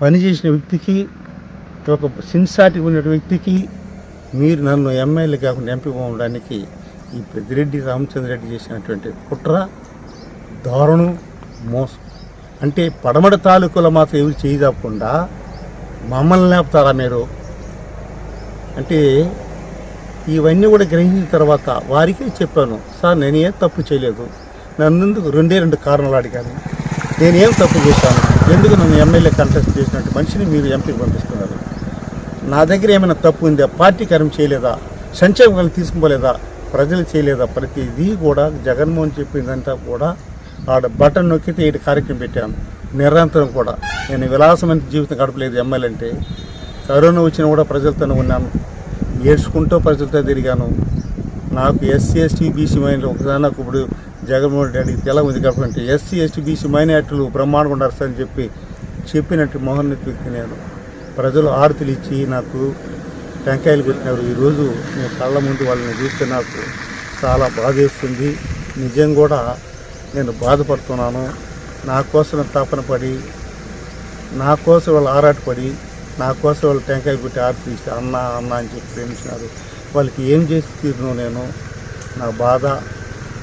పనిచేసిన వ్యక్తికి ఒక సిన్సాటి ఉన్న వ్యక్తికి మీరు నన్ను ఎమ్మెల్యే కాకుండా ఎంపీ ఉండడానికి ఈ పెద్దిరెడ్డి రామచంద్రరెడ్డి చేసినటువంటి కుట్ర దారుణం మోసం. అంటే పడమడ తాలూకులో మాత్రం ఎవరు చేయకుండా మమ్మల్ని లేపుతారా మీరు? అంటే ఇవన్నీ కూడా గ్రహించిన తర్వాత వారికి చెప్పాను సార్ నేను తప్పు చేయలేదు. నన్నందుకు రెండే రెండు కారణాలు అడిగాను నేనేం తప్పు చేశాను? ఎందుకు నన్ను ఎమ్మెల్యే కంటెస్ట్ చేసినట్టు మనిషిని మీరు ఎంపీకి పంపిస్తున్నారు? నా దగ్గర ఏమైనా తప్పు ఉందా? పార్టీ కార్యం చేయలేదా? సంక్షేమాలు తీసుకుపోలేదా? ప్రజలు చేయలేదా? ప్రతిదీ కూడా జగన్మోహన్ చెప్పిందంతా కూడా ఆడ బటన్ నొక్కితే ఇటు కార్యక్రమం పెట్టాను. నిరంతరం కూడా. నేను విలాసమైన జీవితం గడపలేదు ఎమ్మెల్యే అంటే. కరోనా వచ్చినా కూడా ప్రజలతోనే ఉన్నాను. ఏడ్చుకుంటూ ప్రజలతో తిరిగాను. నాకు ఎస్సీ ఎస్టీ బీసీ మైనార్టీ ఒకసారి నాకు ఇప్పుడు జగన్మోహన్ రెడ్డి అడిగితే ఎలా ఉంది కాబట్టి ఎస్సీ ఎస్టీ బీసీ మైనార్టీలు బ్రహ్మాండంగా ఉన్నారు సార్ అని చెప్పి చెప్పినట్టు మోహన్ వ్యక్తి నేను ప్రజలు ఆరతులు ఇచ్చి నాకు టెంకాయలు పెట్టినారు. ఈరోజు నేను కళ్ళ ముందు వాళ్ళని చూస్తే నాకు చాలా బాధేస్తుంది నిజం కూడా నేను బాధపడుతున్నాను. నా కోసం తపన పడి నా కోసం వాళ్ళు ఆరాటపడి నా కోసం వాళ్ళు టెంకాయ పెట్టి ఆరతి ఇస్తే అన్న అన్న అని చెప్పి ప్రేమించినారు. వాళ్ళకి ఏం చేసి తీరును నేను నా బాధ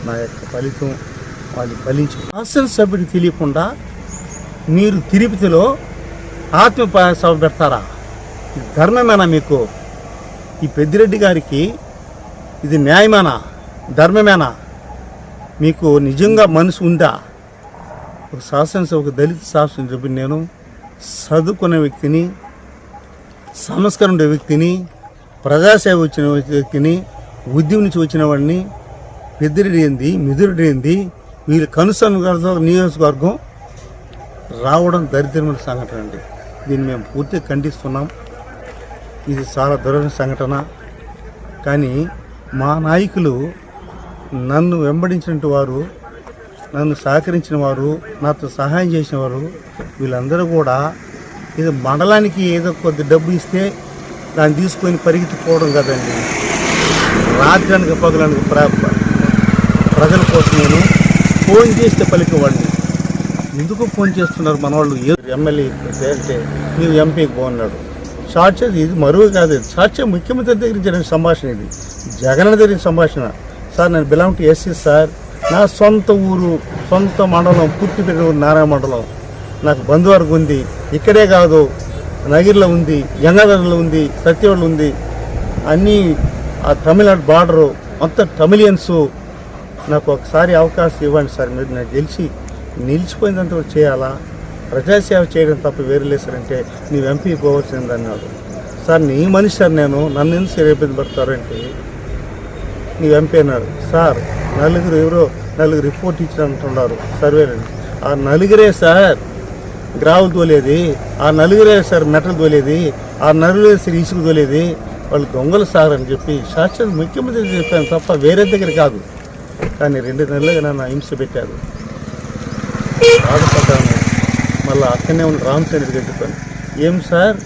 నా యొక్క ఫలితం వాళ్ళు ఫలించి శాసనసభ్యుడికి తెలియకుండా మీరు తిరుపతిలో ఆత్మ సభ పెడతారా? ఇది ధర్మమేనా మీకు? ఈ పెద్దిరెడ్డి గారికి ఇది న్యాయమేనా? ధర్మమేనా? మీకు నిజంగా మనసు ఉందా? ఒక శాసనసభ ఒక దళిత శాసనసభ్యుని నేను చదువుకునే వ్యక్తిని సంస్కరణ ఉండే వ్యక్తిని ప్రజాసేవ వచ్చిన వ్యక్తిని ఉద్యమం నుంచి వచ్చిన వాడిని పెద్దిరెడ్డి ఏంది వీళ్ళు కనుసన్న నియోజకవర్గం రావడం దరిద్రమైన సంఘటన అండి. దీన్ని మేము పూర్తిగా ఖండిస్తున్నాం. ఇది చాలా దురద సంఘటన. కానీ మా నాయకులు నన్ను వెంబడించిన వారు నన్ను సహకరించిన వారు నాతో సహాయం చేసిన వారు వీళ్ళందరూ కూడా ఇది మండలానికి ఏదో కొద్ది డబ్బు ఇస్తే దాన్ని తీసుకొని పరిగెత్తిపోవడం కదండి. రాత్రానికి పగలానికి ప్ర ప్రజల కోసం నేను ఫోన్ చేస్తే పలికేవాడిని. ఎందుకు ఫోన్ చేస్తున్నారు మన వాళ్ళు ఎమ్మెల్యే అంటే మీరు ఎంపీకి బాగున్నాడు సాక్ష్యం ఇది మరువు కాదు సాక్ష్యం ముఖ్యమంత్రి దగ్గర జరిగిన సంభాషణ ఇది. జగన్ దగ్గర సంభాషణ. సార్ నేను బిలాంగ్ టు ఎస్సీ సార్. నా సొంత ఊరు సొంత మండలం పుట్టి పెట్టిన ఊరు నారాయణ మండలం. నాకు బంధువర్గం ఉంది. ఇక్కడే కాదు నగిరిలో ఉంది గంగాధరలో ఉంది సత్యవాళ్ళు ఉంది. అన్నీ ఆ తమిళనాడు బార్డరు మొత్తం తమిళియన్స్ నాకు ఒకసారి అవకాశం ఇవ్వండి సార్. మీరు నాకు గెలిచి నిలిచిపోయినంత వరకు చేయాలా? ప్రజాసేవ చేయడం తప్ప వేరే లేదు సార్ అంటే నీవు ఎంపీ పోవలసింది అన్నాడు సార్ నీ మనిషి సార్ నేను. నన్ను ఎందుకు సార్ ఇబ్బంది పడతారంటే నీవు ఎంపీ అన్నాడు సార్ నలుగురు ఎవరో నలుగురు రిపోర్ట్ ఇచ్చినట్టున్నారు. సర్వేలు ఆ నలుగురే సార్ గ్రావులు తోలేది. ఆ నలుగురే సార్ మెటల్ తోలేది. ఆ నలుగురే సార్ ఇసుకు తోలేది. వాళ్ళు దొంగలు సార్ అని చెప్పి సాక్షాత్ ముఖ్యమంత్రి చెప్పాను తప్ప వేరే దగ్గర కాదు. కానీ రెండు నెలలుగా నన్ను హింస పెట్టారు. బాధపడ్డాను మళ్ళీ అక్కడనే ఉన్న రామచంద్ర చెప్పాను ఏం సార్?